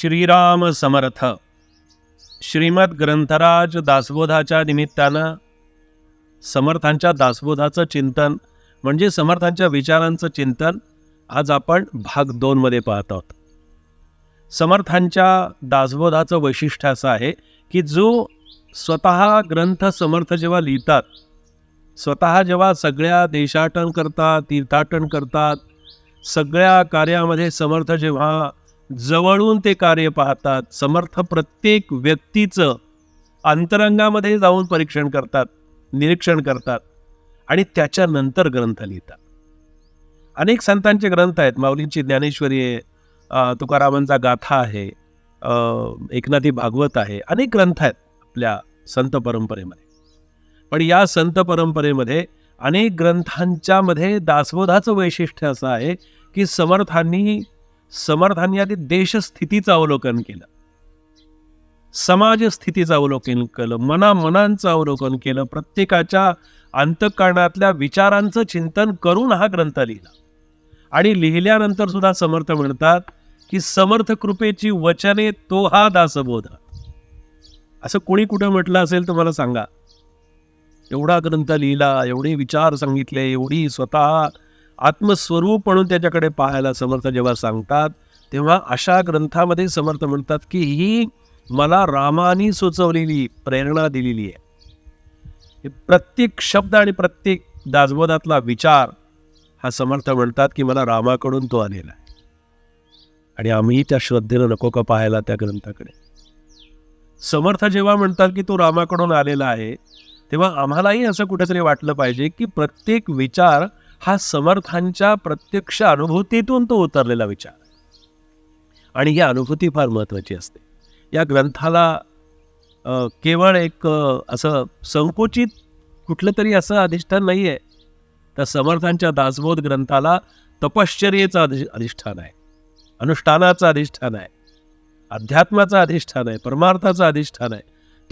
श्रीराम समर्थ श्रीमद ग्रंथराज दासबोधाच्या निमित्तानं समर्थांच्या दासबोधाचं चिंतन म्हणजे समर्थांच्या विचारांचं चिंतन आज आपण भाग दोनमध्ये पाहत आहोत. समर्थांच्या दासबोधाचं वैशिष्ट्य असं आहे की जो स्वतः ग्रंथ समर्थ जेव्हा लिहितात स्वतः जेव्हा सगळ्या देशाटन करतात तीर्थाटन करतात सगळ्या कार्यामध्ये समर्थ जेव्हा जवळून ते कार्य पाहतात. समर्थ प्रत्येक व्यक्तीचं अंतरंगामध्ये जाऊन परीक्षण करतात निरीक्षण करतात आणि त्याच्यानंतर ग्रंथ लिहितात. अनेक संतांचे ग्रंथ आहेत. माऊलींची ज्ञानेश्वरी आहे तुकारामांचा गाथा आहे एकनाथी भागवत आहे. अनेक ग्रंथ आहेत आपल्या संत परंपरेमध्ये. पण या संत परंपरेमध्ये अनेक ग्रंथांच्यामध्ये दासबोधाचं वैशिष्ट्य असं आहे की समर्थांनी समर्थांनी आधी देशस्थितीचं अवलोकन केलं. समाज स्थितीचं अवलोकन केलं मनामनांचं अवलोकन केलं प्रत्येकाच्या अंतकरणातल्या विचारांचं चिंतन करून हा ग्रंथ लिहिला. आणि लिहिल्यानंतर सुद्धा समर्थ म्हणतात की समर्थ कृपेची वचने तो हा दासबोध. असं कोणी कुठं म्हटलं असेल तर मला सांगा. एवढा ग्रंथ लिहिला एवढे विचार सांगितले एवढी स्वतः आत्मस्वरूप म्हणून त्याच्याकडे पाहायला समर्थ जेव्हा सांगतात तेव्हा अशा ग्रंथामध्ये समर्थ म्हणतात की ही मला रामानी सुचवलेली प्रेरणा दिलेली आहे. प्रत्येक शब्द आणि प्रत्येक दाजबोधातला विचार हा समर्थ म्हणतात की मला रामाकडून तो आलेला आहे. आणि आम्ही त्या श्रद्धेनं नको का पाहायला त्या ग्रंथाकडे? समर्थ जेव्हा म्हणतात की तो रामाकडून आलेला आहे तेव्हा आम्हालाही असं कुठेतरी वाटलं पाहिजे की प्रत्येक विचार हा समर्थांच्या प्रत्यक्ष अनुभूतीतून तो उतरलेला विचार. आणि ही अनुभूती फार महत्त्वाची असते. या ग्रंथाला केवळ एक असं संकुचित कुठलं तरी असं अधिष्ठान नाही आहे तर समर्थांच्या दासबोध ग्रंथाला तपश्चर्येचं अधि अधिष्ठान आहे. अनुष्ठानाचं अधिष्ठान आहे. अध्यात्माचं अधिष्ठान आहे. परमार्थाचं अधिष्ठान आहे.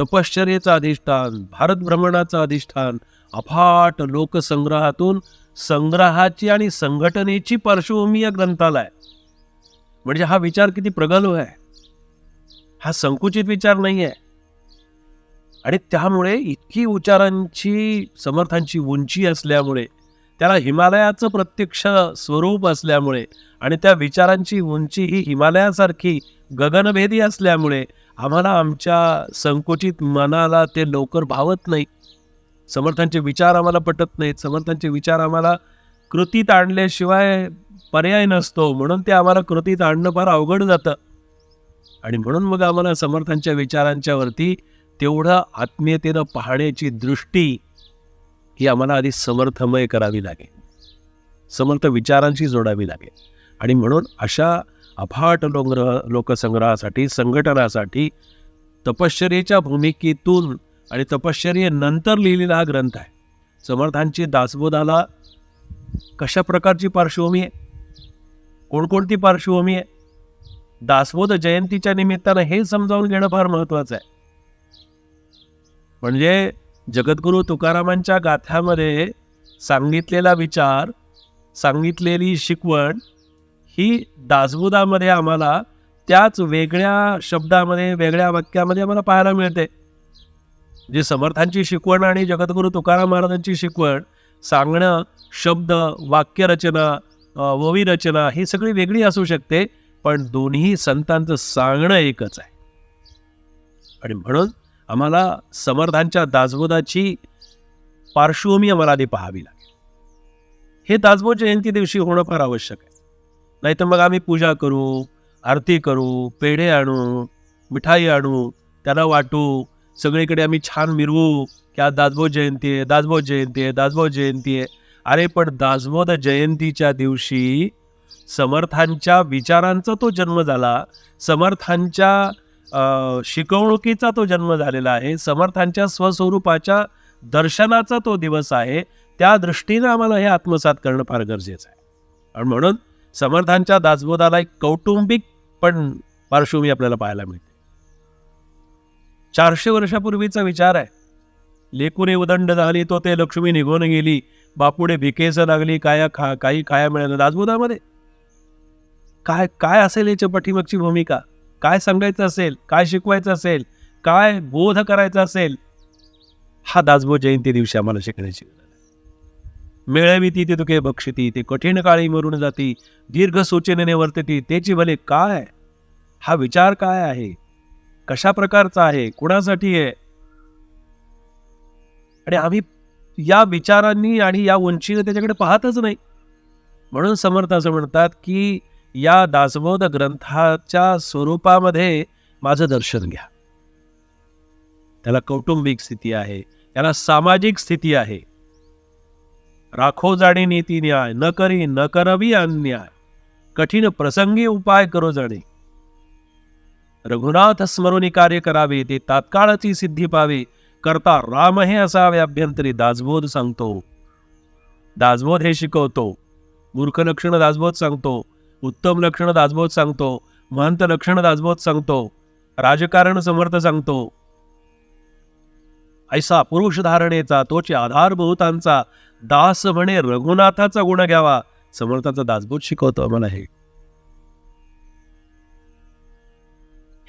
तपश्चर्येचं अधिष्ठान भारतभ्रमणाचं अधिष्ठान अफाट लोकसंग्रहातून संग्रहाची आणि संघटनेची पार्श्वभूमी या ग्रंथाला आहे म्हणजे हा विचार किती प्रगल्भ आहे? हा संकुचित विचार नाही आहे आणि त्यामुळे इतकी उच्चारांची समर्थांची उंची असल्यामुळे त्याला हिमालयाचं प्रत्यक्ष स्वरूप असल्यामुळे आणि त्या विचारांची उंची ही हिमालयासारखी गगनभेदी असल्यामुळे आम्हाला आमच्या संकुचित मनाला ते लवकर भावत नाही. समर्थांचे विचार आम्हाला पटत नाहीत. समर्थांचे विचार आम्हाला कृतीत आणल्याशिवाय पर्याय नसतो. म्हणून ते आम्हाला कृतीत आणणं फार अवघड जातं. आणि म्हणून मग आम्हाला समर्थांच्या विचारांच्यावरती तेवढं आत्मीयतेनं पाहण्याची दृष्टी ही आम्हाला आधी समर्थमय करावी लागेल. समर्थ विचारांशी जोडावी लागेल. आणि म्हणून अशा अफाट लोकग्रह लोकसंग्रहासाठी संघटनासाठी तपश्चर्येच्या भूमिकेतून आणि तपश्चर्येनंतर लिहिलेला हा ग्रंथ आहे. समर्थांची दासबोधाला कशा प्रकारची पार्श्वभूमी आहे? कोणकोणती पार्श्वभूमी आहे? दासबोध जयंतीच्या निमित्तानं हे समजावून घेणं फार महत्त्वाचं आहे. म्हणजे जगद्गुरू तुकारामांच्या गाथ्यामध्ये सांगितलेला विचार सांगितलेली शिकवण ही दासबोधामध्ये आम्हाला त्याच वेगळ्या शब्दामध्ये वेगळ्या वाक्यामध्ये आम्हाला पाहायला मिळते. जे समर्थांची शिकवण आणि जगद्गुरू तुकाराम महाराजांची शिकवण सांगणं शब्द वाक्यरचना अ, ववी रचना ही सगळी वेगळी असू शकते पण दोन्ही संतांचं सांगणं एकच आहे. आणि म्हणून आम्हाला समर्थांच्या दासबोधाची पार्श्वभूमी आम्हाला आधी पाहावी लागेल. हे दासबोध जयंती दिवशी होणं फार आवश्यक आहे. नाहीतर मग आम्ही पूजा करू आरती करू पेढे आणू मिठाई आणू त्याला वाटू सगळीकडे आम्ही छान मिरवू. की आज दासबोध जयंती आहे दासबोध जयंती आहे दासबोध जयंती आहे अरे पण दासबोध जयंतीच्या दिवशी समर्थांच्या विचारांचा तो जन्म झाला. समर्थांच्या शिकवणुकीचा तो जन्म झालेला आहे. समर्थांच्या स्वस्वरूपाच्या दर्शनाचा तो दिवस आहे. त्या दृष्टीनं आम्हाला हे आत्मसात करणं फार गरजेचं आहे. आणि म्हणून समर्थांच्या दासबोधाला एक कौटुंबिक पण पार्श्वभूमी आपल्याला पाहायला मिळते. चारशे वर्षापूर्वीचा विचार आहे. लेकुरे उदंड झाली तो ते लक्ष्मी निघून गेली. बापुडे भिकेचं लागली काय खा काही खाया मिळालं दासबोधामध्ये काय काय असेल याच्या पाठीमागची भूमिका? काय सांगायचं असेल? काय शिकवायचं असेल? काय बोध करायचा असेल? हा दासबोध जयंती दिवशी आम्हाला शिकण्याची गरज ती मिळविती ते तुके बक्षिती ते कठीण काळी मरून जाती दीर्घ सूचनेने वर्तती त्याची भले काय? हा विचार काय आहे? कशा प्रकारचा आहे? कुणासाठी आहे? आणि आम्ही या विचारांनी आणि या उंचीने त्याच्याकडे पाहतच नाही. म्हणून समर्थ असं म्हणतात की या दासबोध ग्रंथाच्या स्वरूपामध्ये माझं दर्शन घ्या. त्याला कौटुंबिक स्थिती आहे त्याला सामाजिक स्थिती आहे. राखो जाणे नीती न्याय न करी न करवी अन्याय. कठीण प्रसंगी उपाय करो जाणे. रघुनाथ स्मरुणी कार्य करावे ते तात्काळची सिद्धी पावे. करता राम हे असावे अभ्यंतरी दासबोध सांगतो. दासबोध हे शिकवतो. मूर्ख लक्षण दासबोध सांगतो. उत्तम लक्षण दासबोध सांगतो. महंत लक्षण दासबोध सांगतो. राजकारण समर्थ सांगतो. ऐसा पुरुष धारणेचा तोचे आधार बहुतांचा दास म्हणे रघुनाथाचा गुण घ्यावा. समर्थाचा दासबोध शिकवतो आम्हाला हे.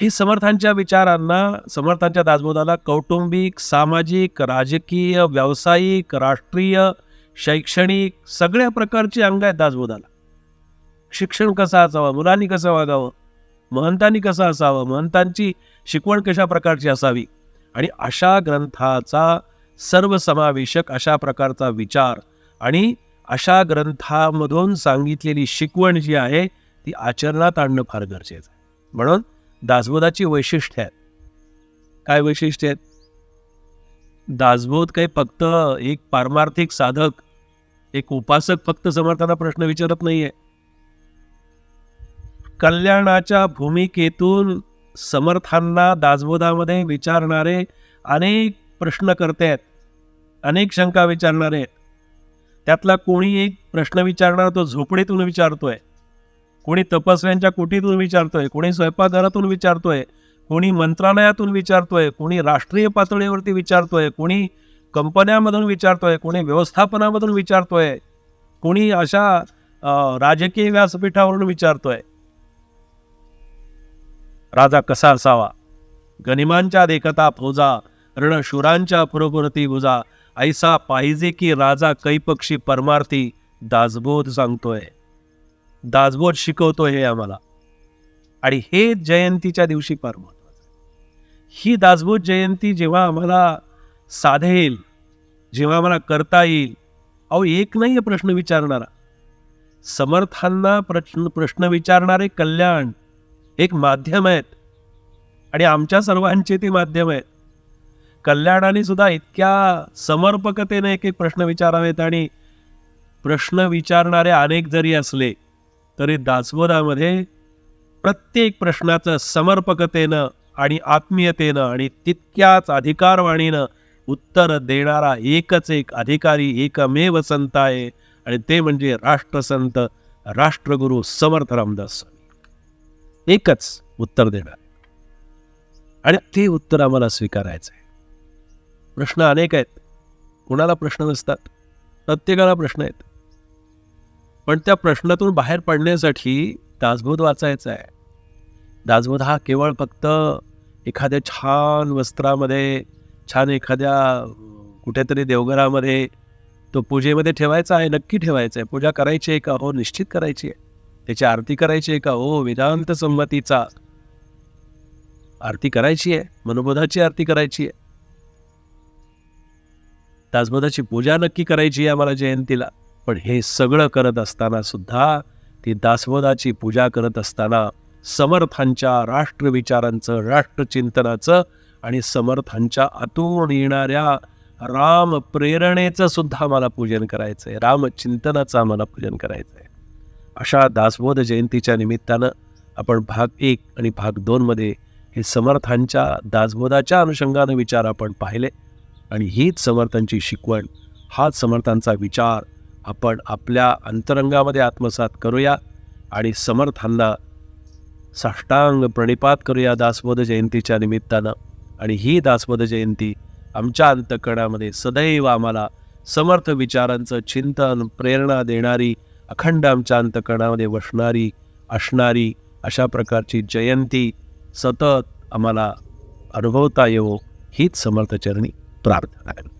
हे समर्थांच्या विचारांना समर्थांच्या दासबोधाला कौटुंबिक सामाजिक राजकीय व्यावसायिक राष्ट्रीय शैक्षणिक सगळ्या प्रकारची अंग आहेत दासबोधाला. शिक्षण कसं असावं मुलांनी कसं वागावं महंतांनी कसं असावं महंतांची शिकवण कशा प्रकारची असावी आणि अशा ग्रंथाचा सर्वसमावेशक अशा प्रकारचा विचार आणि अशा ग्रंथामधून सांगितलेली शिकवण जी आहे ती आचरणात आणणं फार गरजेचं आहे. म्हणून दासबोधाची वैशिष्ट्य आहेत. काय वैशिष्ट्य आहेत? दासबोध काही फक्त एक पारमार्थिक साधक एक उपासक फक्त समर्थांना प्रश्न विचारत नाहीये. कल्याणाच्या भूमिकेतून समर्थांना दासबोधामध्ये विचारणारे अनेक प्रश्न करते आहेत अनेक शंका विचारणारे आहेत. त्यातला कोणी एक प्रश्न विचारणार तो झोपडीतून विचारतोय. कोणी तपस्व्यांच्या कुटीतून विचारतोय कोणी स्वयंपाकघरातून विचारतोय कोणी मंत्रालयातून विचारतोय कोणी राष्ट्रीय पातळीवरती विचारतोय कोणी कंपन्यामधून विचारतोय कोणी व्यवस्थापनामधून विचारतोय कोणी अशा राजकीय व्यासपीठावरून विचारतोय. राजा कसा असावा? गनिमांच्या देखता फौजा रणशुरांच्या पुरोपुरती गुजा ऐसा पाहिजे की राजा कैपक्षी परमार्थी दासबोध सांगतोय. दासबोध शिकवतो हे आम्हाला. आणि हे जयंतीच्या दिवशी फार महत्वाचं ही दासबोध जयंती जेव्हा आम्हाला साधेल जेव्हा आम्हाला करता येईल अहो एक नाही आहे प्रश्न विचारणारा. समर्थांना प्रश्न प्रश्न विचारणारे कल्याण एक माध्यम आहेत. आणि आमच्या सर्वांचे ते माध्यम आहेत. कल्याणाने सुद्धा इतक्या समर्पकतेने एक एक प्रश्न विचारावेत आणि प्रश्न विचारणारे अनेक जरी असले तरी दासबोधामध्ये प्रत्येक प्रश्नाचं समर्पकतेनं आणि आत्मीयतेनं आणि तितक्याच अधिकारवाणीनं उत्तर देणारा एकच एक अधिकारी एकमेव संत आहे. आणि ते म्हणजे राष्ट्रसंत राष्ट्रगुरु समर्थ रामदास स्वामी. एकच उत्तर देणार. आणि ते उत्तर आम्हाला स्वीकारायचं आहे प्रश्न अनेक आहेत. कुणाला प्रश्न नसतात? प्रत्येकाला प्रश्न आहेत. पण त्या प्रश्नातून बाहेर पडण्यासाठी दासबोध वाचायचा आहे. दासबोध हा केवळ फक्त एखाद्या छान वस्त्रामध्ये छान एखाद्या कुठेतरी देवघरामध्ये तो पूजेमध्ये ठेवायचा आहे नक्की ठेवायचा आहे. पूजा करायची आहे का? हो निश्चित करायची आहे. त्याची आरती करायची आहे का? हो वेदांत संमतीचा आरती करायची आहे. मनोबोधाची आरती करायची आहे. दासबोधाची पूजा नक्की करायची आहे आम्हाला जयंतीला. पण हे सगळं करत असताना सुद्धा ती दासबोधाची पूजा करत असताना समर्थांच्या राष्ट्रविचारांचं राष्ट्रचिंतनाचं आणि समर्थांच्या आतून येणाऱ्या राम प्रेरणेचं सुद्धा मला पूजन करायचं आहे रामचिंतनाचं आम्हाला पूजन करायचं आहे अशा दासबोध जयंतीच्या निमित्तानं आपण भाग एक आणि भाग दोनमध्ये हे समर्थांच्या दासबोधाच्या अनुषंगानं विचार आपण पाहिले आणि हीच समर्थांची शिकवण हाच समर्थांचा विचार आपण आपल्या अंतरंगामध्ये आत्मसात करूया आणि समर्थांना साष्टांग प्रणिपात करूया दासबोध जयंतीच्या निमित्तानं. आणि ही दासबोध जयंती आमच्या अंतकरणामध्ये सदैव आम्हाला समर्थ विचारांचं चिंतन प्रेरणा देणारी अखंड आमच्या अंतकरणामध्ये वसणारी असणारी अशा प्रकारची जयंती सतत आम्हाला अनुभवता येवो हीच समर्थचरणी प्रार्थना आहे